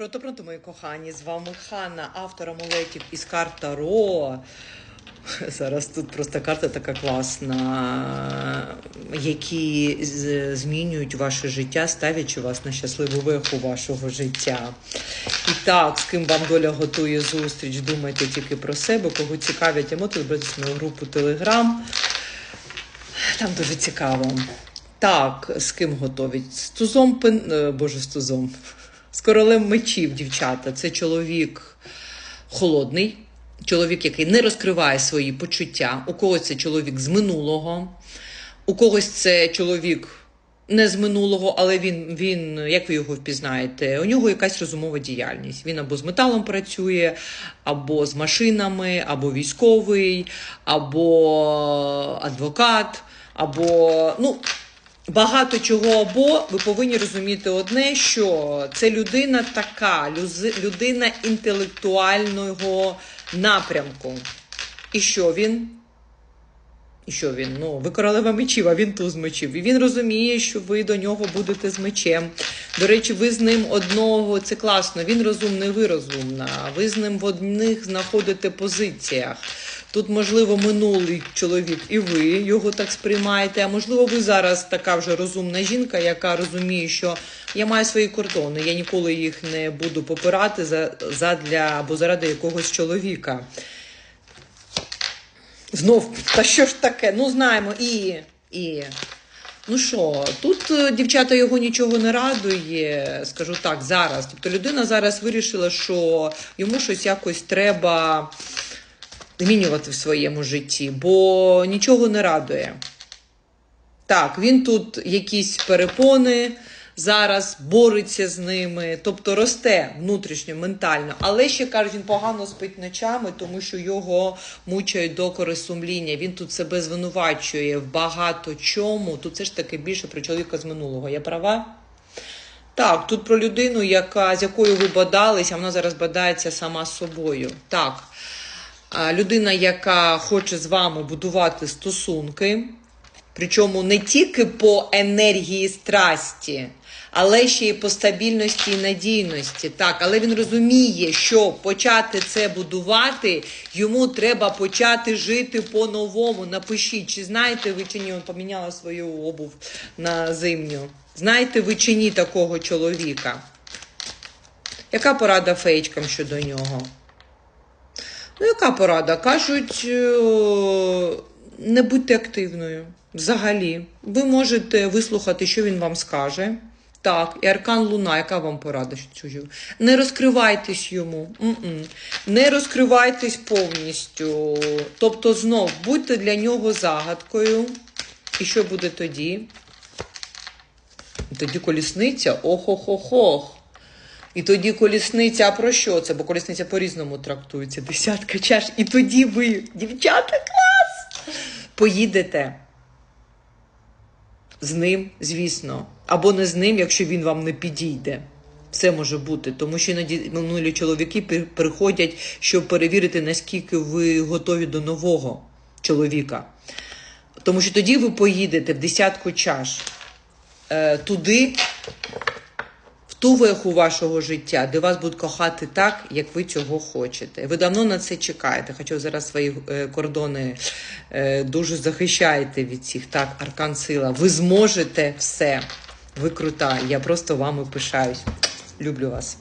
Прото, пронто, мої кохані, з вами Ханна, автор амулетів із карт Таро. Зараз тут просто карта така класна, які змінюють ваше життя, ставлячи вас на щасливу веху вашого життя. І так, з ким вам доля готує зустріч, думайте тільки про себе, кого цікавлять емоції, в мою групу Телеграм. Там дуже цікаво. Так, з ким готовить? З тузом пен... е, Боже, з тузом. З королем мечів, дівчата. Це чоловік холодний, чоловік, який не розкриває свої почуття. У когось це чоловік з минулого, у когось це чоловік не з минулого, але він, він, як ви його впізнаєте, у нього якась розумова діяльність. Він або з металом працює, або з машинами, або військовий, або адвокат, або ну. Багато чого або ви повинні розуміти одне, що це людина така, людина інтелектуального напрямку. І що він? І що він? Ну, ви королева мечів, а він туз мечів. І він розуміє, що ви до нього будете з мечем. До речі, ви з ним одного, це класно. Він розумний, ви розумна. Ви з ним в одних знаходите позиціях. Тут, можливо, минулий чоловік, і ви його так сприймаєте. А можливо, ви зараз така вже розумна жінка, яка розуміє, що я маю свої кордони, я ніколи їх не буду попирати за, задля або заради якогось чоловіка. Знов, та що ж таке? Ну, знаємо, і. і. Ну що, тут е, дівчата його нічого не радує, скажу так, зараз. Тобто людина зараз вирішила, що йому щось якось треба змінювати в своєму житті, бо нічого не радує. Так, він тут якісь перепони зараз бореться з ними, тобто росте внутрішньо, ментально, але ще кажуть, він погано спить ночами, тому що його мучають докори сумління. Він тут себе звинувачує в багато чому. Тут все ж таки більше про чоловіка з минулого. Я права? Так, тут про людину, яка, з якою ви бадались, а вона зараз бадається сама собою. Так. Людина, яка хоче з вами будувати стосунки, причому не тільки по енергії страсті, але ще й по стабільності і надійності. Так, але він розуміє, що почати це будувати, йому треба почати жити по-новому. Напишіть, чи знаєте ви чи ні, він поміняла свою обув на зимню. Знаєте ви чи ні такого чоловіка? Яка порада фейчкам щодо нього? Ну, яка порада? Кажуть, е, не будьте активною. Взагалі, ви можете вислухати, що він вам скаже. Так, і аркан Луна, яка вам порада? чую? Не розкривайтесь йому. М-м. Не розкривайтесь повністю. Тобто, знов будьте для нього загадкою. І що буде тоді? Тоді колісниця ох-ох-ох-ох. І тоді колісниця, а про що це? Бо колісниця по-різному трактується. Десятка чаш. І тоді ви, дівчата, клас! Поїдете з ним, звісно. Або не з ним, якщо він вам не підійде. Все може бути, тому що іноді минулі чоловіки приходять, щоб перевірити, наскільки ви готові до нового чоловіка. Тому що тоді ви поїдете в десятку чаш е, туди, ту веху вашого життя, де вас будуть кохати так, як ви цього хочете. Ви давно на це чекаєте, хоча зараз свої е, кордони е, дуже захищаєте від цих так, аркан сила. Ви зможете все. Ви крута. Я просто вами пишаюсь. Люблю вас.